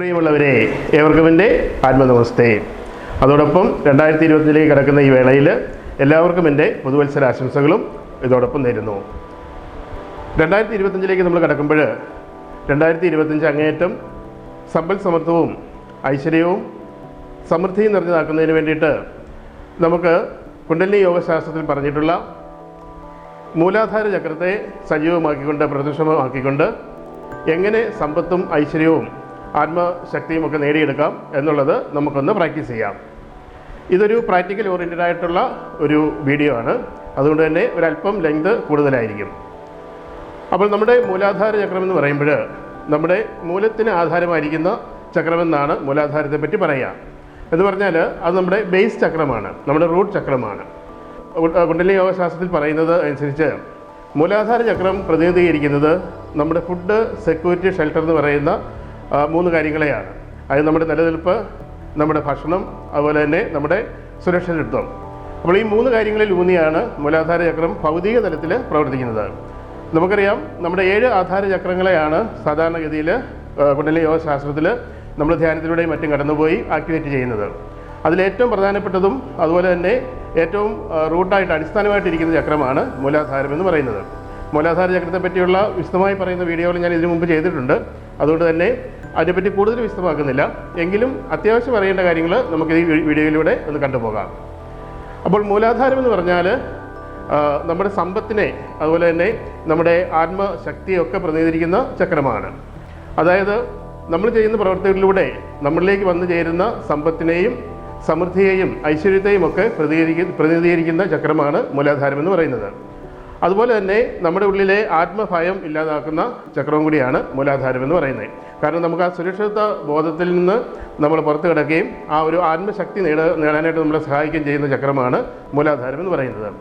പ്രിയമുള്ളവരെ ഏവർക്കും എന്റെ ആത്മനമസ്തേ. അതോടൊപ്പം രണ്ടായിരത്തി ഇരുപത്തിലേക്ക് കിടക്കുന്ന ഈ വേളയിൽ എല്ലാവർക്കും എന്റെ പുതുവത്സര ആശംസകളും ഇതോടൊപ്പം നേരുന്നു. രണ്ടായിരത്തി ഇരുപത്തഞ്ചിലേക്ക് നമ്മൾ കിടക്കുമ്പോൾ രണ്ടായിരത്തി ഇരുപത്തഞ്ച് അങ്ങേയറ്റം സമ്പൽ സമത്വവും ഐശ്വര്യവും സമൃദ്ധിയും നിറഞ്ഞതാക്കുന്നതിന് വേണ്ടിയിട്ട് നമുക്ക് കുണ്ടലിനി യോഗശാസ്ത്രത്തിൽ പറഞ്ഞിട്ടുള്ള മൂലാധാര ചക്രത്തെ സജീവമാക്കിക്കൊണ്ട് പ്രദർശനമാക്കിക്കൊണ്ട് എങ്ങനെ സമ്പത്തും ഐശ്വര്യവും ആത്മശക്തിയും ഒക്കെ നേടിയെടുക്കാം എന്നുള്ളത് നമുക്കൊന്ന് പ്രാക്ടീസ് ചെയ്യാം. ഇതൊരു പ്രാക്ടിക്കൽ ഓറിയന്റഡ് ആയിട്ടുള്ള ഒരു വീഡിയോ ആണ്. അതുകൊണ്ട് തന്നെ ഒരല്പം ലെങ്ത് കൂടുതലായിരിക്കും. അപ്പോൾ നമ്മുടെ മൂലാധാര ചക്രം എന്ന് പറയുമ്പോൾ നമ്മുടെ മൂലത്തിന് ആധാരമായിരിക്കുന്ന ചക്രമെന്നാണ് മൂലാധാരത്തെ പറ്റി പറയുക. എന്ന് പറഞ്ഞാൽ അത് നമ്മുടെ ബേസ് ചക്രമാണ് നമ്മുടെ റൂട്ട് ചക്രമാണ്. കുണ്ടലി യോഗശാസ്ത്രത്തിൽ പറയുന്നത് അനുസരിച്ച് മൂലാധാര ചക്രം പ്രതിനിധീകരിക്കുന്നത് നമ്മുടെ ഫുഡ് സെക്യൂരിറ്റി ഷെൽട്ടർ എന്ന് പറയുന്ന മൂന്ന് കാര്യങ്ങളെയാണ്. അതായത് നമ്മുടെ നിലനിൽപ്പ് നമ്മുടെ ഭക്ഷണം അതുപോലെ തന്നെ നമ്മുടെ സുരക്ഷിതത്വം അപ്പോൾ ഈ മൂന്ന് കാര്യങ്ങളിൽ ഊന്നിയാണ് മൂലാധാര ചക്രം ഭൗതിക തലത്തിൽ പ്രവർത്തിക്കുന്നത്. നമുക്കറിയാം നമ്മുടെ ഏഴ് ആധാര ചക്രങ്ങളെയാണ് സാധാരണഗതിയിൽ കുണ്ടലി യോഗ ശാസ്ത്രത്തിൽ നമ്മൾ ധ്യാനത്തിലൂടെയും മറ്റും കടന്നുപോയി ആക്ടിവേറ്റ് ചെയ്യുന്നത്. അതിലേറ്റവും പ്രധാനപ്പെട്ടതും അതുപോലെ തന്നെ ഏറ്റവും റൂട്ടായിട്ട് അടിസ്ഥാനമായിട്ടിരിക്കുന്ന ചക്രമാണ് മൂലാധാരം എന്ന് പറയുന്നത്. മൂലാധാര ചക്രത്തെ പറ്റിയുള്ള വിശദമായി പറയുന്ന വീഡിയോകൾ ഞാൻ ഇതിനു മുമ്പ് ചെയ്തിട്ടുണ്ട്. അതുകൊണ്ട് തന്നെ അതിനെപ്പറ്റി കൂടുതൽ വിശദമാക്കുന്നില്ല. എങ്കിലും അത്യാവശ്യം അറിയേണ്ട കാര്യങ്ങൾ നമുക്ക് ഈ വീഡിയോയിലൂടെ ഒന്ന് കണ്ടുപോകാം. അപ്പോൾ മൂലാധാരം എന്ന് പറഞ്ഞാൽ നമ്മുടെ സമ്പത്തിനെ അതുപോലെ തന്നെ നമ്മുടെ ആത്മശക്തിയൊക്കെ പ്രതിനിധീകരിക്കുന്ന ചക്രമാണ്. അതായത് നമ്മൾ ചെയ്യുന്ന പ്രവർത്തികളിലൂടെ നമ്മളിലേക്ക് വന്നു ചേരുന്ന സമ്പത്തിനെയും സമൃദ്ധിയെയും ഐശ്വര്യത്തെയും ഒക്കെ പ്രതിനിധീകരിക്കുന്ന ചക്രമാണ് മൂലാധാരം എന്ന് പറയുന്നത്. അതുപോലെ തന്നെ നമ്മുടെ ഉള്ളിലെ ആത്മഭയം ഇല്ലാതാക്കുന്ന ചക്രവും കൂടിയാണ് മൂലാധാരം എന്ന് പറയുന്നത്. കാരണം നമുക്ക് ആ സുരക്ഷിത ബോധത്തിൽ നിന്ന് നമ്മൾ പുറത്തു കിടക്കുകയും ആ ഒരു ആത്മശക്തി നേട നേടാനായിട്ട് നമ്മളെ സഹായിക്കുകയും ചെയ്യുന്ന ചക്രമാണ് മൂലാധാരം എന്ന് പറയുന്നത്.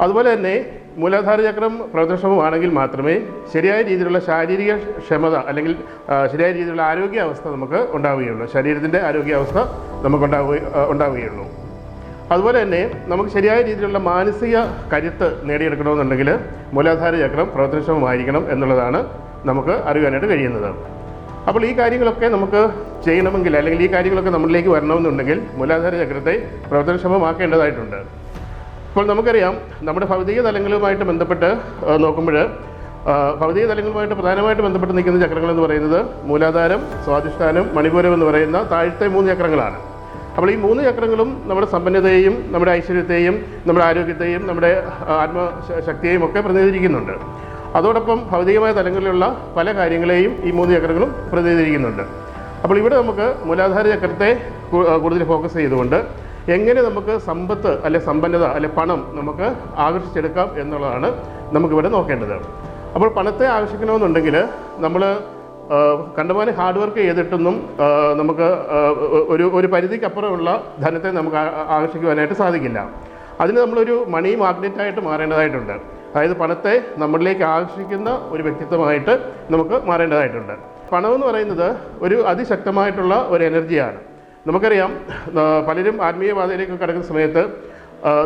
അതുപോലെ തന്നെ മൂലാധാര ചക്രം പ്രദർശനമാണെങ്കിൽ മാത്രമേ ശരിയായ രീതിയിലുള്ള ശാരീരിക ക്ഷമത അല്ലെങ്കിൽ ശരിയായ രീതിയിലുള്ള ആരോഗ്യാവസ്ഥ നമുക്ക് ഉണ്ടാവുകയുള്ളൂ. ശരീരത്തിന്റെ ആരോഗ്യാവസ്ഥ നമുക്ക് ഉണ്ടാവുക ഉണ്ടാവുകയുള്ളൂ. അതുപോലെ തന്നെ നമുക്ക് ശരിയായ രീതിയിലുള്ള മാനസിക കരുത്ത് നേടിയെടുക്കണമെന്നുണ്ടെങ്കിൽ മൂലാധാര ചക്രം പ്രവർത്തനക്ഷമമായിരിക്കണം എന്നുള്ളതാണ് നമുക്ക് അറിയാനായിട്ട് കഴിയുന്നത്. അപ്പോൾ ഈ കാര്യങ്ങളൊക്കെ നമുക്ക് ചെയ്യണമെങ്കിൽ അല്ലെങ്കിൽ ഈ കാര്യങ്ങളൊക്കെ നമ്മളിലേക്ക് വരണമെന്നുണ്ടെങ്കിൽ മൂലാധാര ചക്രത്തെ പ്രവർത്തനക്ഷമമാക്കേണ്ടതായിട്ടുണ്ട്. ഇപ്പോൾ നമുക്കറിയാം നമ്മുടെ ഭൗതിക തലങ്ങളുമായിട്ട് ബന്ധപ്പെട്ട് നോക്കുമ്പോൾ ഭൗതിക തലങ്ങളുമായിട്ട് പ്രധാനമായിട്ട് ബന്ധപ്പെട്ട് നിൽക്കുന്ന ചക്രങ്ങൾ എന്ന് പറയുന്നത് മൂലാധാരം സ്വാധിഷ്ഠാനം മണിപൂരം എന്ന് പറയുന്ന താഴത്തെ മൂന്ന് ചക്രങ്ങളാണ്. അപ്പോൾ ഈ മൂന്ന് ചക്രങ്ങളും നമ്മുടെ സമ്പന്നതയെയും നമ്മുടെ ഐശ്വര്യത്തെയും നമ്മുടെ ആരോഗ്യത്തെയും നമ്മുടെ ആത്മശക്തിയെയും ഒക്കെ പ്രതിനിധീകരിക്കുന്നുണ്ട്. അതോടൊപ്പം ഭൗതികമായ തലങ്ങളിലുള്ള പല കാര്യങ്ങളെയും ഈ മൂന്ന് ചക്രങ്ങളും പ്രതിനിധീകരിക്കുന്നുണ്ട്. അപ്പോൾ ഇവിടെ നമുക്ക് മൂലാധാര ചക്രത്തെ കൂടുതൽ ഫോക്കസ് ചെയ്തുകൊണ്ട് എങ്ങനെ നമുക്ക് സമ്പത്ത് അല്ലെ സമ്പന്നത അല്ലെ പണം നമുക്ക് ആകർഷിച്ചെടുക്കാം എന്നുള്ളതാണ് നമുക്കിവിടെ നോക്കേണ്ടത്. അപ്പോൾ പണത്തെ ആകർഷിക്കണമെന്നുണ്ടെങ്കിൽ നമ്മൾ കണ്ടമാനം ഹാർഡ് വർക്ക് ചെയ്തിട്ടൊന്നും നമുക്ക് ഒരു ഒരു പരിധിക്കപ്പുറമുള്ള ധനത്തെ നമുക്ക് ആകർഷിക്കുവാനായിട്ട് സാധിക്കില്ല. അതിന് നമ്മളൊരു മണി മാഗ്നറ്റായിട്ട് മാറേണ്ടതായിട്ടുണ്ട്. അതായത് പണത്തെ നമ്മളിലേക്ക് ആകർഷിക്കുന്ന ഒരു വ്യക്തിത്വമായിട്ട് നമുക്ക് മാറേണ്ടതായിട്ടുണ്ട്. പണം എന്ന് പറയുന്നത് ഒരു അതിശക്തമായിട്ടുള്ള ഒരു എനർജിയാണ്. നമുക്കറിയാം പലരും ആത്മീയപാതയിലേക്ക് കടക്കുന്ന സമയത്ത്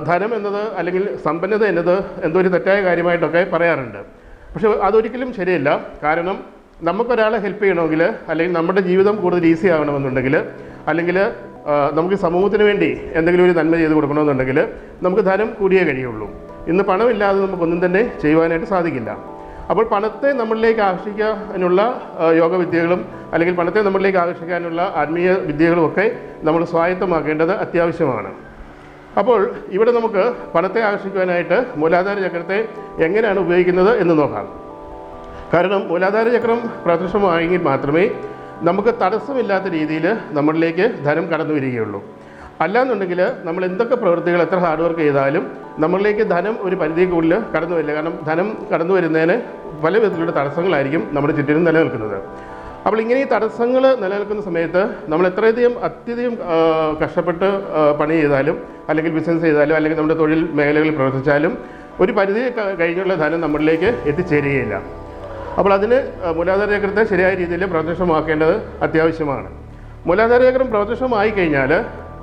ധനം എന്നത് അല്ലെങ്കിൽ സമ്പന്നത എന്നത് എന്തോ ഒരു തെറ്റായ കാര്യമായിട്ടൊക്കെ പറയാറുണ്ട്. പക്ഷേ അതൊരിക്കലും ശരിയല്ല. കാരണം നമുക്കൊരാളെ ഹെൽപ്പ് ചെയ്യണമെങ്കിൽ അല്ലെങ്കിൽ നമ്മുടെ ജീവിതം കൂടുതൽ ഈസി ആകണമെന്നുണ്ടെങ്കിൽ അല്ലെങ്കിൽ നമുക്ക് സമൂഹത്തിന് വേണ്ടി എന്തെങ്കിലും ഒരു നന്മ ചെയ്ത് കൊടുക്കണമെന്നുണ്ടെങ്കിൽ നമുക്ക് ധനം കൂടിയേ കഴിയുള്ളൂ. ഇന്ന് പണമില്ലാതെ നമുക്കൊന്നും തന്നെ ചെയ്യുവാനായിട്ട് സാധിക്കില്ല. അപ്പോൾ പണത്തെ നമ്മളിലേക്ക് ആകർഷിക്കാനുള്ള ആ, യോഗ വിദ്യകളും അല്ലെങ്കിൽ പണത്തെ നമ്മളിലേക്ക് ആകർഷിക്കാനുള്ള ആത്മീയ വിദ്യകളും ഒക്കെ നമ്മൾ സ്വായത്തമാക്കേണ്ടത് അത്യാവശ്യമാണ്. അപ്പോൾ ഇവിടെ നമുക്ക് പണത്തെ ആകർഷിക്കുവാനായിട്ട് മൂലാധാര ചക്രത്തെ എങ്ങനെയാണ് ഉപയോഗിക്കുന്നത് എന്ന് നോക്കാം. കാരണം മൂലാധാര ചക്രം പ്രദർശനമായെങ്കിൽ മാത്രമേ നമുക്ക് തടസ്സമില്ലാത്ത രീതിയിൽ നമ്മളിലേക്ക് ധനം കടന്നു വരികയുള്ളൂ. അല്ലാന്നുണ്ടെങ്കിൽ നമ്മൾ എന്തൊക്കെ പ്രവൃത്തികൾ എത്ര ഹാർഡ് വർക്ക് ചെയ്താലും നമ്മളിലേക്ക് ധനം ഒരു പരിധിക്കുള്ളിൽ കടന്നു വരില്ല. കാരണം ധനം കടന്നു വരുന്നതിന് പല വിധത്തിലുള്ള തടസ്സങ്ങളായിരിക്കും നമ്മുടെ ചുറ്റിനും നിലനിൽക്കുന്നത്. അപ്പോൾ ഇങ്ങനെ ഈ തടസ്സങ്ങൾ നിലനിൽക്കുന്ന സമയത്ത് നമ്മൾ എത്രയധികം അത്യധികം കഷ്ടപ്പെട്ട് പണി ചെയ്താലും അല്ലെങ്കിൽ ബിസിനസ് ചെയ്താലും അല്ലെങ്കിൽ നമ്മുടെ തൊഴിൽ മേഖലകളിൽ പ്രവർത്തിച്ചാലും ഒരു പരിധി കഴിഞ്ഞുള്ള ധനം നമ്മളിലേക്ക് എത്തിച്ചേരുകയില്ല. അപ്പോൾ അതിന് മൂലാധാരചക്രത്തെ മൂലാധാര ചക്രത്തെ ശരിയായ രീതിയിൽ പ്രത്യക്ഷമാക്കേണ്ടത് അത്യാവശ്യമാണ്. മൂലാധാര ചക്രം പ്രത്യക്ഷമായി കഴിഞ്ഞാൽ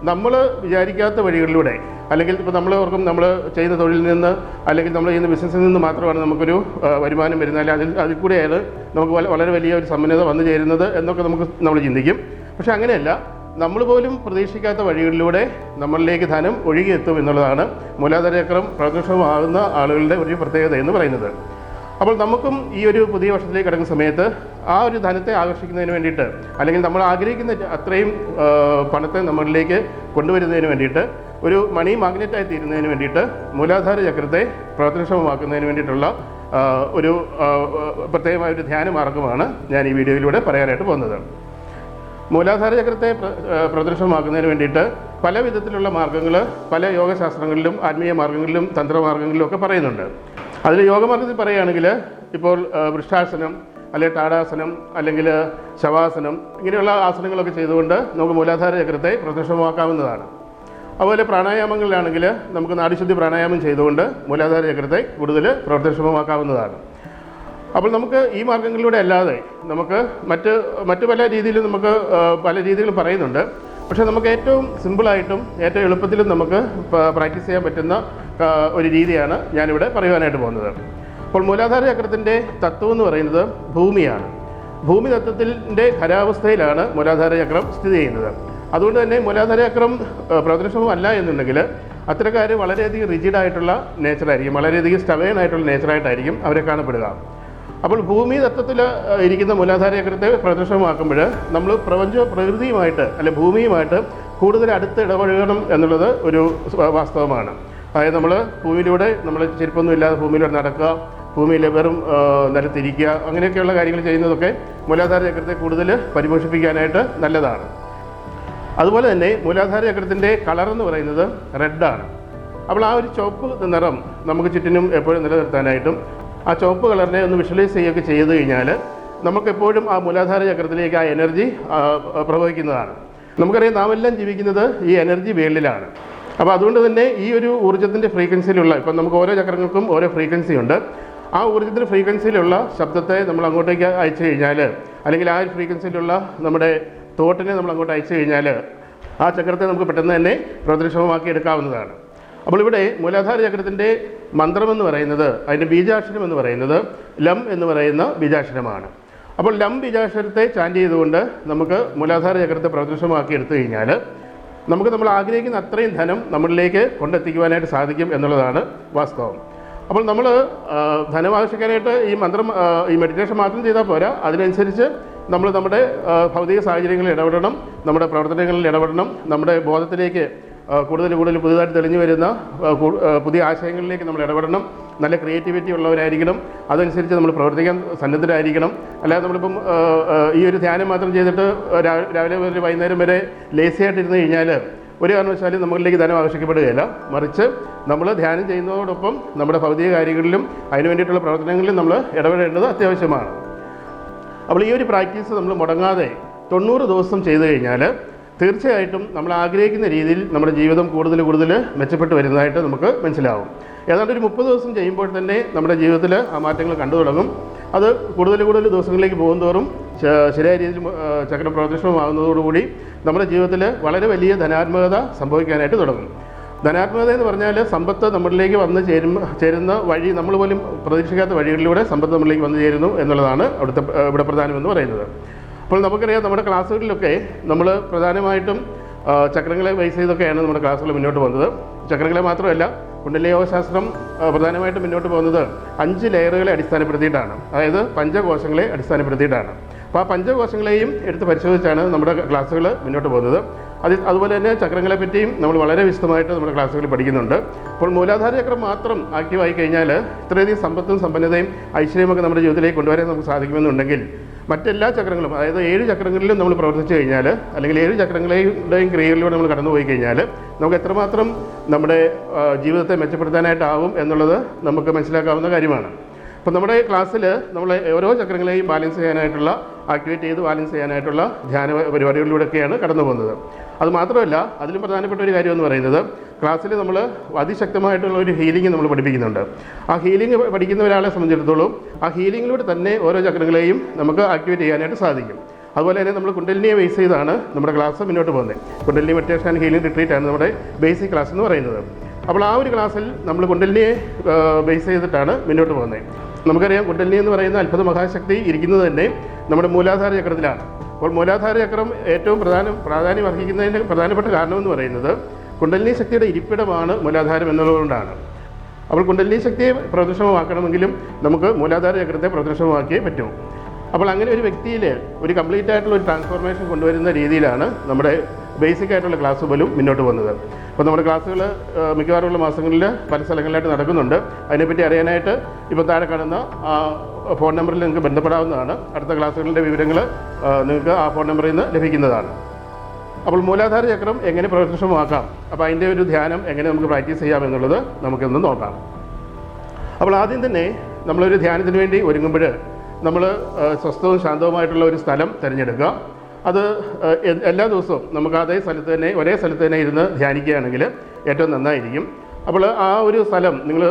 നമ്മൾ വിചാരിക്കാത്ത വഴികളിലൂടെ അല്ലെങ്കിൽ ഇപ്പോൾ നമ്മൾ ഓർക്കും നമ്മൾ ചെയ്യുന്ന തൊഴിലിൽ നിന്ന് അല്ലെങ്കിൽ നമ്മൾ ചെയ്യുന്ന ബിസിനസ്സിൽ നിന്ന് മാത്രമാണ് നമുക്കൊരു വരുമാനം വരുന്നത്. അല്ലെങ്കിൽ അതിൽ അതിൽ കൂടെയാണ് നമുക്ക് വളരെ വലിയ ഒരു സമ്പന്നത വന്നു ചേരുന്നത് എന്നൊക്കെ നമുക്ക് നമ്മൾ ചിന്തിക്കും. പക്ഷേ അങ്ങനെയല്ല നമ്മൾ പോലും പ്രതീക്ഷിക്കാത്ത വഴികളിലൂടെ നമ്മളിലേക്ക് ധനം ഒഴുകിയെത്തും എന്നുള്ളതാണ് മൂലാധാര ചക്രം പ്രദർശനമാകുന്ന ആളുകളുടെ ഒരു പ്രത്യേകത എന്ന് പറയുന്നത്. അപ്പോൾ നമുക്കും ഈ ഒരു പുതിയ വർഷത്തിലേക്ക് കിടക്കുന്ന സമയത്ത് ആ ഒരു ധനത്തെ ആകർഷിക്കുന്നതിന് വേണ്ടിയിട്ട് അല്ലെങ്കിൽ നമ്മൾ ആഗ്രഹിക്കുന്ന അത്രയും പണത്തെ നമ്മളിലേക്ക് കൊണ്ടുവരുന്നതിന് വേണ്ടിയിട്ട് ഒരു മണി മാഗ്നറ്റായി തീരുന്നതിന് വേണ്ടിയിട്ട് മൂലാധാര ചക്രത്തെ പ്രവർത്തനക്ഷമമാക്കുന്നതിന് വേണ്ടിയിട്ടുള്ള ഒരു പ്രത്യേകമായ ഒരു ധ്യാന മാർഗമാണ് ഞാൻ ഈ വീഡിയോയിലൂടെ പറയാനായിട്ട് പോകുന്നത്. മൂലാധാര ചക്രത്തെ പ്ര- പ്രദർശനമാക്കുന്നതിന് വേണ്ടിയിട്ട് പല വിധത്തിലുള്ള മാർഗങ്ങൾ പല യോഗശാസ്ത്രങ്ങളിലും ആത്മീയ മാർഗങ്ങളിലും തന്ത്രമാർഗങ്ങളിലും ഒക്കെ പറയുന്നുണ്ട്. അതിൽ യോഗമാർഗത്തിൽ പറയുകയാണെങ്കിൽ ഇപ്പോൾ വൃഷ്ടാസനം അല്ലെങ്കിൽ താടാസനം അല്ലെങ്കിൽ ശവാസനം ഇങ്ങനെയുള്ള ആസനങ്ങളൊക്കെ ചെയ്തുകൊണ്ട് നമുക്ക് മൂലാധാര ചക്രത്തെ പ്രദർശനമാക്കാവുന്നതാണ് അതുപോലെ പ്രാണായാമങ്ങളിലാണെങ്കിൽ നമുക്ക് നാടിശുദ്ധി പ്രാണായാമം ചെയ്തുകൊണ്ട് മൂലാധാര ചക്രത്തെ കൂടുതൽ പ്രവർത്തനക്ഷമമാക്കാവുന്നതാണ് അപ്പോൾ നമുക്ക് ഈ മാർഗങ്ങളിലൂടെ അല്ലാതെ നമുക്ക് മറ്റ് മറ്റ് പല രീതിയിലും നമുക്ക് പല രീതികളും പറയുന്നുണ്ട്. പക്ഷേ നമുക്ക് ഏറ്റവും സിമ്പിളായിട്ടും ഏറ്റവും എളുപ്പത്തിലും നമുക്ക് പ്രാക്ടീസ് ചെയ്യാൻ പറ്റുന്ന ഒരു രീതിയാണ് ഞാനിവിടെ പറയുവാനായിട്ട് പോകുന്നത്. അപ്പോൾ മൂലാധാര ചക്രത്തിന്റെ തത്വം എന്ന് പറയുന്നത് ഭൂമിയാണ്. ഭൂമി തത്വത്തിന്റെ ഖരാവസ്ഥയിലാണ് മൂലാധാര ചക്രം സ്ഥിതി ചെയ്യുന്നത്. അതുകൊണ്ട് തന്നെ മൂലാധാര ചക്രം പ്രവർത്തനക്ഷമമല്ല എന്നുണ്ടെങ്കിൽ അത്തരക്കാർ വളരെയധികം റിജിഡായിട്ടുള്ള നേച്ചറായിരിക്കും വളരെയധികം സ്റ്റവേൺ ആയിട്ടുള്ള നേച്ചറായിട്ടായിരിക്കും അവരെ കാണപ്പെടുക. അപ്പോൾ ഭൂമി തത്വത്തിൽ ഇരിക്കുന്ന മൂലാധാര ചക്രത്തെ പ്രദർശനമാക്കുമ്പോൾ നമ്മൾ പ്രപഞ്ച പ്രകൃതിയുമായിട്ട് അല്ലെ ഭൂമിയുമായിട്ട് കൂടുതൽ അടുത്ത് ഇടപഴകണം എന്നുള്ളത് ഒരു വാസ്തവമാണ്. അതായത് നമ്മൾ ഭൂമിയിലൂടെ നമ്മൾ ചെരുപ്പൊന്നും ഇല്ലാതെ ഭൂമിയിലൂടെ നടക്കുക ഭൂമിയിൽ വെറും നിലത്തിരിക്കുക അങ്ങനെയൊക്കെയുള്ള കാര്യങ്ങൾ ചെയ്യുന്നതൊക്കെ മൂലാധാര ചക്രത്തെ കൂടുതൽ പരിപോഷിപ്പിക്കാനായിട്ട് നല്ലതാണ്. അതുപോലെ തന്നെ മൂലാധാര ചക്രത്തിന്റെ കളർ എന്ന് പറയുന്നത് റെഡാണ് അപ്പോൾ ആ ഒരു ചുവപ്പ് നിറം നമുക്ക് ചുറ്റിനും എപ്പോഴും നിലനിർത്താനായിട്ടും ആ ചുവപ്പ് കളറിനെ ഒന്ന് വിഷ്വലൈസ് ചെയ്യുകയൊക്കെ ചെയ്തു കഴിഞ്ഞാൽ നമുക്കെപ്പോഴും ആ മൂലാധാര ചക്രത്തിലേക്ക് ആ എനർജി പ്രവഹിക്കുന്നതാണ്. നമുക്കറിയാം നാമെല്ലാം ജീവിക്കുന്നത് ഈ എനർജി വേൾഡിലാണ്. അപ്പോൾ അതുകൊണ്ട് തന്നെ ഈ ഒരു ഊർജത്തിന്റെ ഫ്രീക്വൻസിയിലുള്ള ഇപ്പം നമുക്ക് ഓരോ ചക്രങ്ങൾക്കും ഓരോ ഫ്രീക്വൻസി ഉണ്ട്. ആ ഊർജത്തിന്റെ ഫ്രീക്വൻസിയിലുള്ള ശബ്ദത്തെ നമ്മൾ അങ്ങോട്ടേക്ക് അയച്ചു കഴിഞ്ഞാൽ അല്ലെങ്കിൽ ആ ഒരു ഫ്രീക്വൻസിയിലുള്ള നമ്മുടെ തോട്ടിനെ നമ്മൾ അങ്ങോട്ട് അയച്ചു കഴിഞ്ഞാൽ ആ ചക്രത്തെ നമുക്ക് പെട്ടെന്ന് തന്നെ പ്രദർശമമാക്കി എടുക്കാവുന്നതാണ്. അപ്പോൾ ഇവിടെ മൂലാധാര ചക്രത്തിന്റെ മന്ത്രമെന്ന് പറയുന്നത് അതിന്റെ ബീജാക്ഷരം എന്ന് പറയുന്നത് ലം എന്ന് പറയുന്ന ബീജാക്ഷരമാണ്. അപ്പോൾ ലം ബീജാക്ഷരത്തെ ചാന്റ് ചെയ്തുകൊണ്ട് നമുക്ക് മൂലാധാര ചക്രത്തെ പ്രദർശമാക്കി എടുത്തു കഴിഞ്ഞാൽ നമുക്ക് നമ്മൾ ആഗ്രഹിക്കുന്ന അത്രയും ധനം നമ്മളിലേക്ക് കൊണ്ടെത്തിക്കുവാനായിട്ട് സാധിക്കും എന്നുള്ളതാണ് വാസ്തവം. അപ്പോൾ നമ്മൾ ധനം ആകർഷിക്കാനായിട്ട് ഈ മന്ത്രം ഈ മെഡിറ്റേഷൻ മാത്രം ചെയ്താൽ പോരാ. അതിനനുസരിച്ച് നമ്മൾ നമ്മുടെ ഭൗതിക സാഹചര്യങ്ങളിൽ ഇടപെടണം നമ്മുടെ പ്രവർത്തനങ്ങളിൽ ഇടപെടണം നമ്മുടെ ബോധത്തിലേക്ക് കൂടുതൽ കൂടുതൽ പുതുതായിട്ട് തെളിഞ്ഞു വരുന്ന പുതിയ ആശയങ്ങളിലേക്ക് നമ്മൾ ഇടപെടണം. നല്ല ക്രിയേറ്റിവിറ്റി ഉള്ളവരായിരിക്കണം. അതനുസരിച്ച് നമ്മൾ പ്രവർത്തിക്കാൻ സന്നദ്ധരായിരിക്കണം. അല്ലാതെ നമ്മളിപ്പം ഈ ഒരു ധ്യാനം മാത്രം ചെയ്തിട്ട് രാവിലെ മുതൽ വൈകുന്നേരം വരെ ലേസി ആയിട്ടിരുന്ന് കഴിഞ്ഞാൽ ഒരു കാരണവശാലും നമ്മളിലേക്ക് ധനം ആവശ്യിക്കപ്പെടുകയില്ല. മറിച്ച് നമ്മൾ ധ്യാനം ചെയ്യുന്നതോടൊപ്പം നമ്മുടെ ഭൗതിക കാര്യങ്ങളിലും അതിനു വേണ്ടിയിട്ടുള്ള പ്രവർത്തനങ്ങളിലും നമ്മൾ ഇടപെടേണ്ടത് അത്യാവശ്യമാണ്. അപ്പോൾ ഈ ഒരു പ്രാക്ടീസ് നമ്മൾ മുടങ്ങാതെ തൊണ്ണൂറ് ദിവസം ചെയ്തു കഴിഞ്ഞാൽ തീർച്ചയായിട്ടും നമ്മൾ ആഗ്രഹിക്കുന്ന രീതിയിൽ നമ്മുടെ ജീവിതം കൂടുതൽ കൂടുതൽ മെച്ചപ്പെട്ട് വരുന്നതായിട്ട് നമുക്ക് മനസ്സിലാവും. ഏതാണ്ട് ഒരു മുപ്പത് ദിവസം ചെയ്യുമ്പോൾ തന്നെ നമ്മുടെ ജീവിതത്തിൽ ആ മാറ്റങ്ങൾ കണ്ടു തുടങ്ങും. അത് കൂടുതൽ കൂടുതൽ ദിവസങ്ങളിലേക്ക് പോകുന്തോറും തോറും ശരിയായ രീതിയിൽ ആ, ചക്രം പ്രദർശനമാകുന്നതോടുകൂടി നമ്മുടെ ജീവിതത്തിൽ വളരെ വലിയ ധനാത്മകത സംഭവിക്കാനായിട്ട് തുടങ്ങും. ധനാത്മകത എന്ന് പറഞ്ഞാൽ സമ്പത്ത് നമ്മളിലേക്ക് വന്ന് ചേരും ചേരുന്ന വഴി നമ്മൾ പോലും പ്രതീക്ഷിക്കാത്ത വഴികളിലൂടെ സമ്പത്ത് നമ്മളിലേക്ക് വന്നു ചേരുന്നു എന്നുള്ളതാണ് അവിടുത്തെ ഇവിടെ പ്രധാനമെന്ന് പറയുന്നത്. അപ്പോൾ നമുക്കറിയാം നമ്മുടെ ക്ലാസ്സുകളിലൊക്കെ നമ്മൾ പ്രധാനമായിട്ടും ചക്രങ്ങളെ ബേസ് ചെയ്തൊക്കെയാണ് നമ്മുടെ ക്ലാസ്സുകൾ മുന്നോട്ട് പോകുന്നത്. ചക്രങ്ങളെ മാത്രമല്ല കുണ്ടലയോഗശാസ്ത്രം പ്രധാനമായിട്ടും മുന്നോട്ട് പോകുന്നത് അഞ്ച് ലെയറുകളെ അടിസ്ഥാനപ്പെടുത്തിയിട്ടാണ്. അതായത് പഞ്ചകോശങ്ങളെ അടിസ്ഥാനപ്പെടുത്തിയിട്ടാണ്. അപ്പോൾ ആ പഞ്ചകോശങ്ങളെയും എടുത്ത് പരിശോധിച്ചാണ് നമ്മുടെ ക്ലാസ്സുകൾ മുന്നോട്ട് പോകുന്നത്. അത് അതുപോലെ തന്നെ ചക്രങ്ങളെ പറ്റിയും നമ്മൾ വളരെ വിശദമായിട്ട് നമ്മുടെ ക്ലാസ്സുകളിൽ പഠിക്കുന്നുണ്ട്. അപ്പോൾ മൂലാധാര ചക്രം മാത്രം ആക്റ്റീവായി കഴിഞ്ഞാൽ ഇത്രയധികം സമ്പത്തും സമ്പന്നതയും ഐശ്വര്യമൊക്കെ നമ്മുടെ ജീവിതത്തിലേക്ക് കൊണ്ടുവരാൻ നമുക്ക് സാധിക്കുമെന്നുണ്ടെങ്കിൽ മറ്റെല്ലാ ചക്രങ്ങളും അതായത് ഏഴ് ചക്രങ്ങളിലും നമ്മൾ പ്രവർത്തിച്ചു കഴിഞ്ഞാൽ അല്ലെങ്കിൽ ഏഴ് ചക്രങ്ങളുടെയും ക്രിയകളിലൂടെ നമ്മൾ കടന്നുപോയി കഴിഞ്ഞാൽ നമുക്ക് എത്രമാത്രം നമ്മുടെ ജീവിതത്തെ മെച്ചപ്പെടുത്താനായിട്ടാവും എന്നുള്ളത് നമുക്ക് മനസ്സിലാക്കാവുന്ന കാര്യമാണ്. അപ്പോൾ നമ്മുടെ ക്ലാസ്സിൽ നമ്മൾ ഓരോ ചക്രങ്ങളെയും ബാലൻസ് ചെയ്യാനായിട്ടുള്ള ആക്ടിവേറ്റ് ചെയ്ത് ബാലൻസ് ചെയ്യാനായിട്ടുള്ള ധ്യാന പരിപാടികളിലൂടെയൊക്കെയാണ് കടന്നു പോകുന്നത് അത് മാത്രമല്ല അതിലും പ്രധാനപ്പെട്ട ഒരു കാര്യം എന്ന് പറയുന്നത് ക്ലാസ്സിൽ നമ്മൾ അതിശക്തമായിട്ടുള്ള ഒരു ഹീലിംഗ് നമ്മൾ പഠിപ്പിക്കുന്നുണ്ട്. ആ ഹീലിംഗ് പഠിക്കുന്ന ഒരാളെ സംബന്ധിച്ചിടത്തോളം ആ ഹീലിങ്ങിലൂടെ തന്നെ ഓരോ ചക്രങ്ങളെയും നമുക്ക് ആക്ടിവേറ്റ് ചെയ്യാനായിട്ട് സാധിക്കും. അതുപോലെ തന്നെ നമ്മൾ കുണ്ടലിനിയെ ബേസ് ചെയ്താണ് നമ്മുടെ ക്ലാസ് മുന്നോട്ട് പോകുന്നത്. Kundalini meditation and healing retreat ആണ് നമ്മുടെ ബേസിക് ക്ലാസ് എന്ന് പറയുന്നത്. അപ്പോൾ ആ ഒരു ക്ലാസ്സിൽ നമ്മൾ കുണ്ടലിനിയെ ബേസ് ചെയ്തിട്ടാണ് മുന്നോട്ട് പോകുന്നത്. നമുക്കറിയാം കുണ്ടലിനി എന്ന് പറയുന്ന അത്ഭുത മഹാശക്തി ഇരിക്കുന്നത് തന്നെ നമ്മുടെ മൂലാധാര ചക്രത്തിലാണ്. അപ്പോൾ മൂലാധാര ചക്രം ഏറ്റവും പ്രധാനം പ്രാധാന്യം അർഹിക്കുന്നതിന്റെ പ്രധാനപ്പെട്ട കാരണം എന്ന് പറയുന്നത് കുണ്ടലിനി ശക്തിയുടെ ഇരിപ്പിടമാണ് മൂലാധാരം എന്നതുകൊണ്ടാണ് അപ്പോൾ കുണ്ടലിനി ശക്തിയെ പ്രദർശനമാക്കണമെങ്കിലും നമുക്ക് മൂലാധാര ചക്രത്തെ പ്രദർശനമാക്കിയേ പറ്റൂ. അപ്പോൾ അങ്ങനെ ഒരു വ്യക്തിയിൽ ഒരു കംപ്ലീറ്റ് ആയിട്ടുള്ള ഒരു ട്രാൻസ്ഫോർമേഷൻ കൊണ്ടുവരുന്ന രീതിയിലാണ് നമ്മുടെ ബേസിക് ആയിട്ടുള്ള ക്ലാസ് പോലും മുന്നോട്ട് പോകുന്നത്. അപ്പോൾ നമ്മുടെ ക്ലാസ്സുകൾ മിക്കവാറുമുള്ള മാസങ്ങളിൽ പല സ്ഥലങ്ങളിലായിട്ട് നടക്കുന്നുണ്ട്. അതിനെപ്പറ്റി അറിയാനായിട്ട് ഇപ്പോൾ താഴെ കാണുന്ന ഫോൺ നമ്പറിൽ നിങ്ങൾക്ക് ബന്ധപ്പെടാവുന്നതാണ്. അടുത്ത ക്ലാസ്സുകളുടെ വിവരങ്ങൾ നിങ്ങൾക്ക് ആ ഫോൺ നമ്പറിൽ നിന്ന് ലഭിക്കുന്നതാണ്. അപ്പോൾ മൂലാധാര ചക്രം എങ്ങനെ പ്രവർത്തനക്ഷമമാക്കാം അപ്പോൾ അതിന്റെ ഒരു ധ്യാനം എങ്ങനെ നമുക്ക് പ്രാക്ടീസ് ചെയ്യാം എന്നുള്ളത് നമുക്കൊന്ന് നോക്കാം. അപ്പോൾ ആദ്യം തന്നെ നമ്മളൊരു ധ്യാനത്തിന് വേണ്ടി ഒരുങ്ങുമ്പോൾ നമ്മൾ സ്വസ്ഥവും ശാന്തവുമായിട്ടുള്ള ഒരു സ്ഥലം തിരഞ്ഞെടുക്കുക. അത് എല്ലാ ദിവസവും നമുക്ക് അതേ സ്ഥലത്ത് തന്നെ ഒരേ സ്ഥലത്ത് തന്നെ ഇരുന്ന് ധ്യാനിക്കുകയാണെങ്കിൽ ഏറ്റവും നന്നായിരിക്കും. അപ്പോൾ ആ ഒരു സ്ഥലം നിങ്ങൾ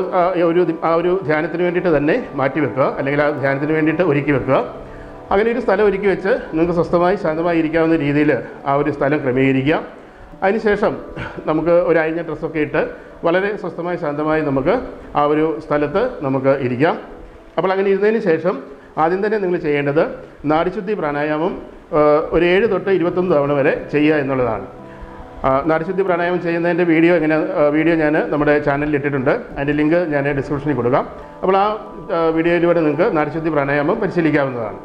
ഒരു ആ ഒരു ധ്യാനത്തിന് വേണ്ടിയിട്ട് തന്നെ മാറ്റി വെക്കുക. അല്ലെങ്കിൽ ആ ധ്യാനത്തിന് വേണ്ടിയിട്ട് ഒരുക്കി വെക്കുക. അങ്ങനെ ഒരു സ്ഥലം ഒരുക്കി വെച്ച് നിങ്ങൾക്ക് സ്വസ്ഥമായി ശാന്തമായി ഇരിക്കാവുന്ന രീതിയിൽ ആ ഒരു സ്ഥലം ക്രമീകരിക്കുക. അതിനുശേഷം നമുക്ക് ഒരു അയഞ്ഞ ഡ്രസ്സൊക്കെ ഇട്ട് വളരെ സ്വസ്ഥമായി ശാന്തമായി നമുക്ക് ആ ഒരു സ്ഥലത്ത് നമുക്ക് ഇരിക്കാം. അപ്പോൾ അങ്ങനെ ഇരുന്നതിന് ശേഷം ആദ്യം തന്നെ നിങ്ങൾ ചെയ്യേണ്ടത് നാടിശുദ്ധി പ്രാണായാമം ഒരു ഏഴ് തൊട്ട് ഇരുപത്തൊന്ന് തവണ വരെ ചെയ്യുക എന്നുള്ളതാണ്. നാടിശുദ്ധി പ്രാണായാമം ചെയ്യുന്നതിന്റെ വീഡിയോ എങ്ങനെ വീഡിയോ ഞാൻ നമ്മുടെ ചാനലിൽ ഇട്ടിട്ടുണ്ട്. അതിന്റെ ലിങ്ക് ഞാൻ ഡിസ്ക്രിപ്ഷനിൽ കൊടുക്കാം. അപ്പോൾ ആ വീഡിയോയിലൂടെ നിങ്ങൾക്ക് നാടിശുദ്ധി പ്രാണായാമം പരിശീലിക്കാവുന്നതാണ്.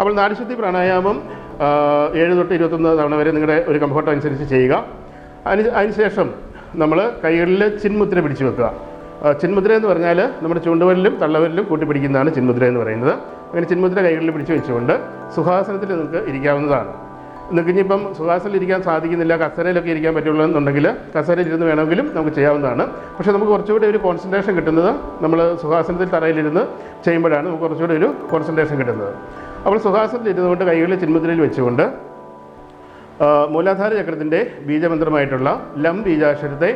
അപ്പോൾ നാടിശുദ്ധി പ്രാണായാമം ഏഴ് തൊട്ട് ഇരുപത്തൊന്ന് തവണ വരെ നിങ്ങളുടെ ഒരു കംഫർട്ട് അനുസരിച്ച് ചെയ്യുക. അതിന് അതിനുശേഷം നമ്മൾ കൈകളിൽ ചിന്മുദ്ര പിടിച്ചു വെക്കുക. ചിന്മുദ്ര എന്ന് പറഞ്ഞാൽ നമ്മുടെ ചൂണ്ടുവരലിലും കൂട്ടി കൂട്ടിപ്പിടിക്കുന്നതാണ് ചിന്മുദ്ര എന്ന് പറയുന്നത്. അങ്ങനെ ചിന്മുദ്ര കൈകളിൽ പിടിച്ചു വെച്ചുകൊണ്ട് സുഖാസനത്തിൽ നിങ്ങൾക്ക് ഇരിക്കാവുന്നതാണ്. നിങ്ങൾക്ക് ഇനിയിപ്പം സുഖാസനത്തിൽ ഇരിക്കാൻ സാധിക്കുന്നില്ല കസേരയിലൊക്കെ ഇരിക്കാൻ പറ്റുള്ളൂ എന്നുണ്ടെങ്കിൽ കസേരയിൽ ഇരുന്ന് വേണമെങ്കിലും നമുക്ക് ചെയ്യാവുന്നതാണ്. പക്ഷേ നമുക്ക് കുറച്ചുകൂടി ഒരു കോൺസെൻട്രേഷൻ കിട്ടുന്നത് നമ്മൾ സുഖാസനത്തിൽ തറയിലിരുന്ന് ചെയ്യുമ്പോഴാണ് നമുക്ക് കുറച്ചുകൂടി ഒരു കോൺസെൻട്രേഷൻ കിട്ടുന്നത്. അപ്പോൾ സുഖാസനത്തിൽ ഇരുന്നുകൊണ്ട് കൈകളിൽ ചിന്മുദ്രയിൽ വെച്ചുകൊണ്ട് മൂലാധാര ചക്രത്തിന്റെ ബീജമന്ത്രമായിട്ടുള്ള ലം ബീജാക്ഷരത്തെ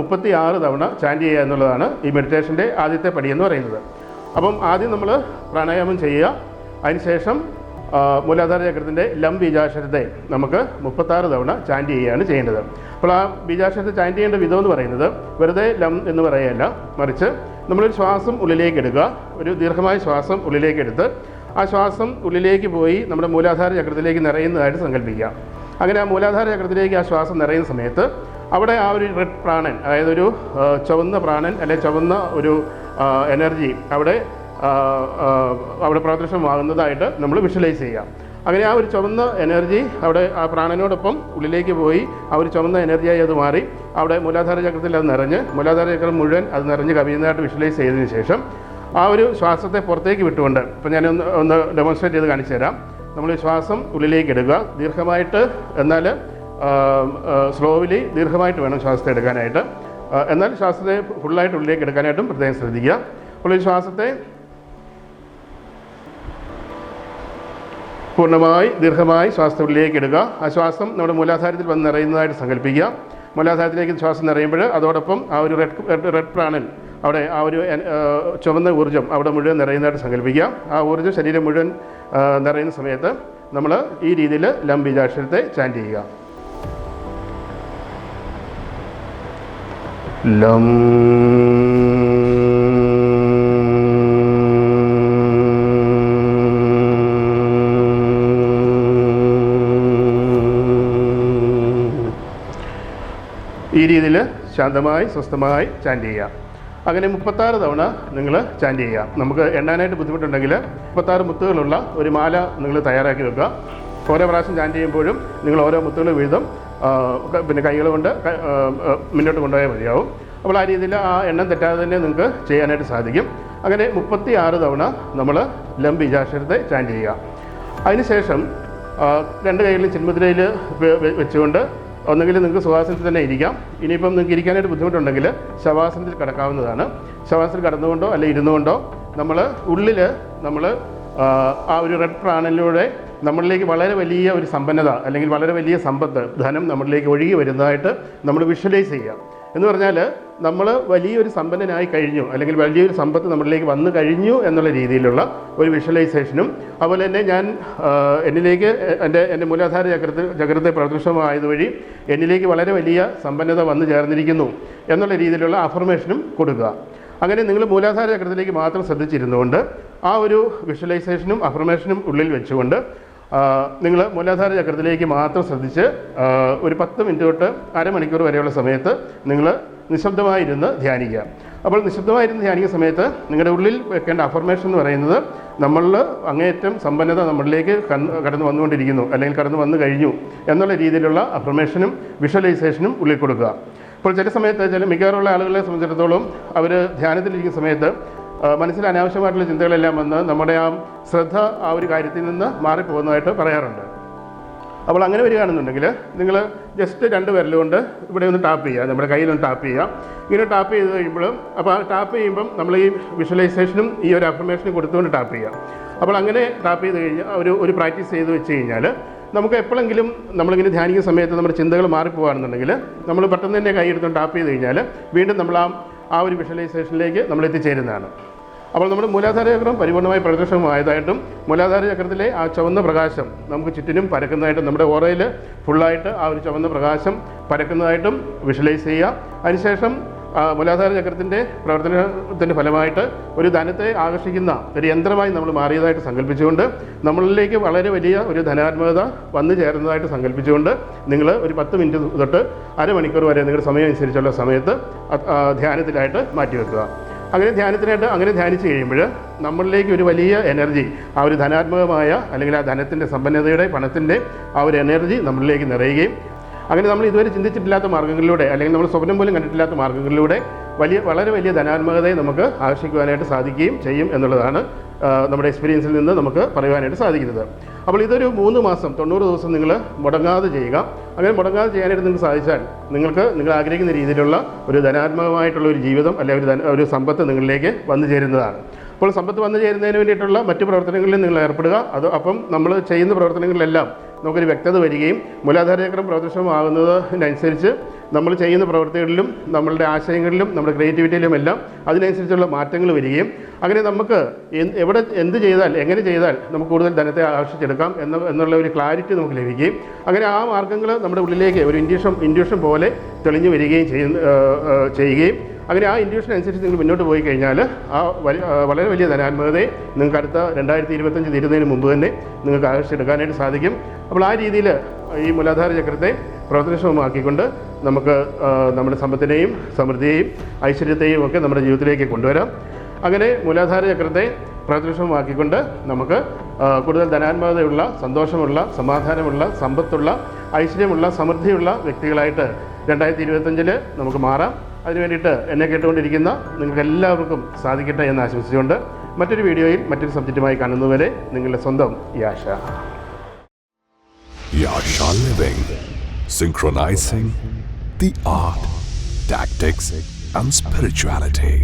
മുപ്പത്തി ആറ് തവണ ചാന്റ് ചെയ്യുക എന്നുള്ളതാണ് ഈ മെഡിറ്റേഷന്റെ ആദ്യത്തെ പടി എന്ന് പറയുന്നത്. അപ്പം ആദ്യം നമ്മൾ പ്രാണായാമം ചെയ്യുക. അതിനുശേഷം മൂലാധാര ചക്രത്തിന്റെ ലം ബീജാക്ഷരത്തെ നമുക്ക് മുപ്പത്താറ് തവണ ചാന്റ് ചെയ്യുകയാണ് ചെയ്യേണ്ടത്. അപ്പോൾ ആ ബീജാക്ഷരത്തെ ചാന്റ് ചെയ്യേണ്ട വിധം എന്ന് പറയുന്നത് വെറുതെ ലം എന്ന് പറയുകയല്ല. മറിച്ച് നമ്മളൊരു ശ്വാസം ഉള്ളിലേക്ക് എടുക്കുക. ഒരു ദീർഘമായ ശ്വാസം ഉള്ളിലേക്ക് എടുത്ത് ആ ശ്വാസം ഉള്ളിലേക്ക് പോയി നമ്മുടെ മൂലാധാര ചക്രത്തിലേക്ക് നിറയുന്നതായിട്ട് സങ്കല്പിക്കുക. അങ്ങനെ ആ മൂലാധാര ചക്രത്തിലേക്ക് ആ ശ്വാസം നിറയുന്ന സമയത്ത് അവിടെ ആ ഒരു റെഡ് പ്രാണൻ അതായത് ഒരു ചുവന്ന പ്രാണൻ അല്ലെ ചുവന്ന ഒരു എനർജി അവിടെ അവിടെ പ്രദർശനമാകുന്നതായിട്ട് നമ്മൾ വിഷ്വലൈസ് ചെയ്യാം. അങ്ങനെ ആ ഒരു ചുവന്ന എനർജി അവിടെ ആ പ്രാണനോടൊപ്പം ഉള്ളിലേക്ക് പോയി ആ ഒരു ചുവന്ന എനർജിയായി അത് മാറി. അവിടെ മൂലാധാര ചക്രത്തിൽ അത് നിറഞ്ഞ് മൂലാധാര ചക്രം മുഴുവൻ അത് നിറഞ്ഞ് കവിയുന്നതായിട്ട് വിഷ്വലൈസ് ചെയ്തതിന് ശേഷം ആ ഒരു ശ്വാസത്തെ പുറത്തേക്ക് വിട്ടുകൊണ്ട് ഇപ്പം ഞാൻ ഒന്ന് ഒന്ന് ഡെമോൺസ്ട്രേറ്റ് ചെയ്ത് കാണിച്ചു തരാം. നമ്മൾ ശ്വാസം ഉള്ളിലേക്ക് എടുക്കുക. ദീർഘമായിട്ട് എന്നാൽ സ്ലോവിലി ദീർഘമായിട്ട് വേണം ശ്വാസത്തെ എടുക്കാനായിട്ട്. എന്നാൽ ശ്വാസത്തെ ഫുള്ളായിട്ട് ഉള്ളിലേക്ക് എടുക്കാനായിട്ടും പ്രത്യേകം ശ്രദ്ധിക്കുക. ഈ ശ്വാസത്തെ പൂർണമായി ദീർഘമായി ശ്വാസത്തെ ഉള്ളിലേക്ക് എടുക്കുക ആ ശ്വാസം നമ്മുടെ മൂലാധാരത്തിൽ വന്ന് നിറയുന്നതായിട്ട് സങ്കല്പിക്കുക. മൂലാധാരത്തിലേക്ക് ശ്വാസം നിറയുമ്പോൾ അതോടൊപ്പം ആ ഒരു റെഡ് റെഡ് റെഡ് പ്രാണൻ അവിടെ ആ ഒരു ചുവന്ന ഊർജം അവിടെ മുഴുവൻ നിറയുന്നതായിട്ട് സങ്കല്പിക്കുക. ആ ഊർജം ശരീരം മുഴുവൻ നിറയുന്ന സമയത്ത് നമ്മൾ ഈ രീതിയിൽ ലംബീജാക്ഷരത്തെ ചാന്റ് ചെയ്യുക. ലം. ഈ രീതിയിൽ ശാന്തമായി സ്വസ്ഥമായി ചാന്റ് ചെയ്യുക. അങ്ങനെ മുപ്പത്താറ് തവണ നിങ്ങൾ ചാന്റ് ചെയ്യുക. നമുക്ക് എണ്ണാനായിട്ട് ബുദ്ധിമുട്ടുണ്ടെങ്കിൽ മുപ്പത്താറ് മുത്തുകളുള്ള ഒരു മാല നിങ്ങൾ തയ്യാറാക്കി വെക്കുക. ഓരോ പ്രാവശ്യം ചാന്റ് ചെയ്യുമ്പോഴും നിങ്ങൾ ഓരോ മുത്തുകൾ വീതം പിന്നെ കൈകൾ കൊണ്ട് മുന്നോട്ട് കൊണ്ടുപോയാൽ മതിയാവും. അപ്പോൾ ആ രീതിയിൽ ആ എണ്ണം തെറ്റാതെ തന്നെ നിങ്ങൾക്ക് ചെയ്യാനായിട്ട് സാധിക്കും. അങ്ങനെ മുപ്പത്തി ആറ് തവണ നമ്മൾ ലംബ് ബീജാക്ഷരത്തെ ചാന്റ് ചെയ്യുക. അതിനുശേഷം രണ്ട് കൈകളിൽ ചിന്മുദ്രയിൽ വെച്ചുകൊണ്ട് ഒന്നുകിൽ നിങ്ങൾക്ക് സുഖാസനത്തിൽ തന്നെ ഇരിക്കാം. ഇനിയിപ്പം നിങ്ങൾക്ക് ഇരിക്കാനായിട്ട് ബുദ്ധിമുട്ടുണ്ടെങ്കിൽ ശവാസനത്തിൽ കിടക്കാവുന്നതാണ്. ശവാസനത്തിൽ കടന്നുകൊണ്ടോ അല്ലെ ഇരുന്നുകൊണ്ടോ നമ്മൾ ഉള്ളിൽ നമ്മൾ ആ ഒരു റെഡ് പ്രാണനിലൂടെ നമ്മളിലേക്ക് വളരെ വലിയ ഒരു സമ്പന്നത അല്ലെങ്കിൽ വളരെ വലിയ സമ്പത്ത് ധനം നമ്മളിലേക്ക് ഒഴുകി വരുന്നതായിട്ട് നമ്മൾ വിഷ്വലൈസ് ചെയ്യുക. എന്ന് പറഞ്ഞാൽ നമ്മൾ വലിയൊരു സമ്പന്നനായി കഴിഞ്ഞു അല്ലെങ്കിൽ വലിയൊരു സമ്പത്ത് നമ്മളിലേക്ക് വന്നു കഴിഞ്ഞു എന്നുള്ള രീതിയിലുള്ള ഒരു വിഷ്വലൈസേഷനും അതുപോലെ തന്നെ ഞാൻ എന്നിലേക്ക് എന്റെ എന്റെ മൂലാധാര ചക്രത്തിൽ ചക്രത്തെ പ്രദർശനമായതുവഴി എന്നിലേക്ക് വളരെ വലിയ സമ്പന്നത വന്നു ചേർന്നിരിക്കുന്നു എന്നുള്ള രീതിയിലുള്ള അഫർമേഷനും കൊടുക്കുക. അങ്ങനെ നിങ്ങൾ മൂലാധാര ചക്രത്തിലേക്ക് മാത്രം ശ്രദ്ധിച്ചിരുന്നുകൊണ്ട് ആ ഒരു വിഷ്വലൈസേഷനും അഫർമേഷനും ഉള്ളിൽ വെച്ചുകൊണ്ട് നിങ്ങൾ മൂലാധാര ചക്രത്തിലേക്ക് മാത്രം ശ്രദ്ധിച്ച് ഒരു പത്ത് മിനിറ്റ് തൊട്ട് അരമണിക്കൂർ വരെയുള്ള സമയത്ത് നിങ്ങൾ നിശബ്ദമായിരുന്ന് ധ്യാനിക്കുക. അപ്പോൾ നിശബ്ദമായിരുന്ന് ധ്യാനിക്കുന്ന സമയത്ത് നിങ്ങളുടെ ഉള്ളിൽ വെക്കേണ്ട അഫർമേഷൻ എന്ന് പറയുന്നത് നമ്മളിൽ അങ്ങേയറ്റം സമ്പന്നത നമ്മളിലേക്ക് കടന്നു വന്നുകൊണ്ടിരിക്കുന്നു അല്ലെങ്കിൽ കടന്നു വന്നു കഴിഞ്ഞു എന്നുള്ള രീതിയിലുള്ള അഫർമേഷനും വിഷ്വലൈസേഷനും ഉള്ളിൽ കൊടുക്കുക. ഇപ്പോൾ ചില സമയത്ത് ചില മിക്കവാറുള്ള ആളുകളെ സംബന്ധിച്ചിടത്തോളം അവർ ധ്യാനത്തിലിരിക്കുന്ന സമയത്ത് മനസ്സിൽ അനാവശ്യമായിട്ടുള്ള ചിന്തകളെല്ലാം വന്ന് നമ്മുടെ ആ ശ്രദ്ധ ആ ഒരു കാര്യത്തിൽ നിന്ന് മാറിപ്പോകുന്നതായിട്ട് പറയാറുണ്ട്. അപ്പോൾ അങ്ങനെ വരികയാണെന്നുണ്ടെങ്കിൽ നിങ്ങൾ ജസ്റ്റ് രണ്ട് വിരലുകൊണ്ട് ഇവിടെ ഒന്ന് ടാപ്പ് ചെയ്യുക. നമ്മുടെ കയ്യിലൊന്ന് ടാപ്പ് ചെയ്യുക. ഇങ്ങനെ ടാപ്പ് ചെയ്ത് കഴിയുമ്പോൾ അപ്പോൾ ആ ടാപ്പ് ചെയ്യുമ്പം നമ്മൾ ഈ വിഷ്വലൈസേഷനും ഈ ഒരു അഫർമേഷനും കൊടുത്തുകൊണ്ട് ടാപ്പ് ചെയ്യുക. അപ്പോൾ അങ്ങനെ ടാപ്പ് ചെയ്ത് കഴിഞ്ഞാൽ ഒരു ഒരു പ്രാക്ടീസ് ചെയ്ത് വെച്ച് കഴിഞ്ഞാൽ നമുക്ക് എപ്പോഴെങ്കിലും നമ്മളിങ്ങനെ ധ്യാനിക്കുന്ന സമയത്ത് നമ്മുടെ ചിന്തകൾ മാറിപ്പോകുകയാണെന്നുണ്ടെങ്കിൽ നമ്മൾ പെട്ടെന്ന് തന്നെ കൈ എടുത്തുകൊണ്ട് ടാപ്പ് ചെയ്ത് കഴിഞ്ഞാൽ വീണ്ടും നമ്മൾ ആ ആ ഒരു വിഷ്വലൈസേഷനിലേക്ക് നമ്മൾ എത്തിച്ചേരുന്നതാണ്. അപ്പോൾ നമ്മുടെ മൂലാധാര ചക്രം പരിപൂർണമായി പ്രദർശനമായതായിട്ടും മൂലാധാര ചക്രത്തിലെ ആ ചുവന്ന പ്രകാശം നമുക്ക് ചുറ്റിനും പരക്കുന്നതായിട്ടും നമ്മുടെ ഓറയിൽ ഫുള്ളായിട്ട് ആ ഒരു ചുവന്ന പ്രകാശം പരക്കുന്നതായിട്ടും വിഷ്വലൈസ് ചെയ്യുക. അതിനുശേഷം മൂലാധാര ചക്രത്തിന്റെ പ്രവർത്തനത്തിന്റെ ഫലമായിട്ട് ഒരു ധനത്തെ ആകർഷിക്കുന്ന ഒരു യന്ത്രമായി നമ്മൾ മാറിയതായിട്ട് സങ്കല്പിച്ചുകൊണ്ട് നമ്മളിലേക്ക് വളരെ വലിയ ഒരു ധനാത്മകത വന്നു ചേർന്നതായിട്ട് സങ്കല്പിച്ചുകൊണ്ട് നിങ്ങൾ ഒരു പത്ത് മിനിറ്റ് തൊട്ട് അരമണിക്കൂർ വരെ നിങ്ങളുടെ സമയം അനുസരിച്ചുള്ള സമയത്ത് ധ്യാനത്തിലായിട്ട് മാറ്റിവെക്കുക അങ്ങനെ ധ്യാനത്തിനായിട്ട് അങ്ങനെ ധ്യാനിച്ച് കഴിയുമ്പോൾ നമ്മളിലേക്ക് ഒരു വലിയ എനർജി ആ ഒരു ധനാത്മകമായ അല്ലെങ്കിൽ ആ ധനത്തിന്റെ സമ്പന്നതയുടെ പണത്തിന്റെ ആ ഒരു എനർജി നമ്മളിലേക്ക് നിറയുകയും അങ്ങനെ നമ്മൾ ഇതുവരെ ചിന്തിച്ചിട്ടില്ലാത്ത മാർഗങ്ങളിലൂടെ അല്ലെങ്കിൽ നമ്മൾ സ്വപ്നം പോലും കണ്ടിട്ടില്ലാത്ത മാർഗങ്ങളിലൂടെ വലിയ വളരെ വലിയ ധനാത്മകതയെ നമുക്ക് ആകർഷിക്കുവാനായിട്ട് സാധിക്കുകയും ചെയ്യും എന്നുള്ളതാണ് നമ്മുടെ എക്സ്പീരിയൻസിൽ നിന്ന് നമുക്ക് പറയുവാനായിട്ട് സാധിക്കുന്നത്. അപ്പോൾ ഇതൊരു മൂന്ന് മാസം തൊണ്ണൂറ് ദിവസം നിങ്ങൾ മുടങ്ങാതെ ചെയ്യുക. അങ്ങനെ മുടങ്ങാതെ ചെയ്യാനായിട്ട് നിങ്ങൾക്ക് സാധിച്ചാൽ നിങ്ങൾക്ക് നിങ്ങൾ ആഗ്രഹിക്കുന്ന രീതിയിലുള്ള ഒരു ധനാത്മകമായിട്ടുള്ള ഒരു ജീവിതം അല്ലെങ്കിൽ ഒരു ഒരു സമ്പത്ത് നിങ്ങളിലേക്ക് വന്നു ചേരുന്നതാണ്. അപ്പോൾ സമ്പത്ത് വന്നു ചേരുന്നതിന് വേണ്ടിയിട്ടുള്ള മറ്റ് പ്രവർത്തനങ്ങളിൽ നിങ്ങൾ ഏർപ്പെടുക. അത് അപ്പം നമ്മൾ ചെയ്യുന്ന പ്രവർത്തനങ്ങളിലെല്ലാം നമുക്കൊരു വ്യക്തത വരികയും മൂലാധാര ചക്രം പ്രദർശനമാകുന്നതിനനുസരിച്ച് നമ്മൾ ചെയ്യുന്ന പ്രവൃത്തികളിലും നമ്മളുടെ ആശയങ്ങളിലും നമ്മുടെ ക്രിയേറ്റിവിറ്റിയിലും എല്ലാം അതിനനുസരിച്ചുള്ള മാറ്റങ്ങൾ വരികയും അങ്ങനെ നമുക്ക് എവിടെ എന്ത് ചെയ്താൽ എങ്ങനെ ചെയ്താൽ നമുക്ക് കൂടുതൽ ധനത്തെ ആകർഷിച്ചെടുക്കാം എന്ന എന്നുള്ള ഒരു ക്ലാരിറ്റി നമുക്ക് ലഭിക്കുകയും അങ്ങനെ ആ മാർഗങ്ങൾ നമ്മുടെ ഉള്ളിലേക്ക് ഒരു ഇൻഡ്യൂഷൻ ഇൻഡ്യൂഷൻ പോലെ തെളിഞ്ഞു വരികയും ചെയ്യുകയും അങ്ങനെ ആ ഇൻഡ്യൂഷൻ അനുസരിച്ച് നിങ്ങൾ മുന്നോട്ട് പോയി കഴിഞ്ഞാൽ ആ വളരെ വലിയ ധനാത്മകതയെ നിങ്ങൾക്ക് അടുത്ത രണ്ടായിരത്തി ഇരുപത്തഞ്ച് തീരുന്നതിന് മുമ്പ് തന്നെ നിങ്ങൾക്ക് ആകർഷിച്ചെടുക്കാനായിട്ട് സാധിക്കും. അപ്പോൾ ആ രീതിയിൽ ഈ മൂലാധാര ചക്രത്തെ പ്രവർത്തനക്ഷമമാക്കിക്കൊണ്ട് നമുക്ക് നമ്മുടെ സമ്പത്തിനെയും സമൃദ്ധിയെയും ഐശ്വര്യത്തെയും ഒക്കെ നമ്മുടെ ജീവിതത്തിലേക്ക് കൊണ്ടുവരാം. അങ്ങനെ മൂലാധാര ചക്രത്തെ പ്രവർത്തനക്ഷമമാക്കിക്കൊണ്ട് നമുക്ക് കൂടുതൽ ധനാത്മകതയുള്ള സന്തോഷമുള്ള സമാധാനമുള്ള സമ്പത്തുള്ള ഐശ്വര്യമുള്ള സമൃദ്ധിയുള്ള വ്യക്തികളായിട്ട് രണ്ടായിരത്തി ഇരുപത്തഞ്ചിൽ നമുക്ക് മാറാം. അതിനു വേണ്ടിയിട്ട് എന്നെ കേട്ടുകൊണ്ടിരിക്കുന്ന നിങ്ങൾക്ക് എല്ലാവർക്കും സാധിക്കട്ടെ എന്ന് ആശംസിച്ചുകൊണ്ട് മറ്റൊരു വീഡിയോയിൽ മറ്റൊരു സബ്ജക്റ്റുമായി കാണുന്നതുവരെ നിങ്ങളുടെ സ്വന്തം യാഷ യാഷാ living synchronizing the art, tactics, and spirituality.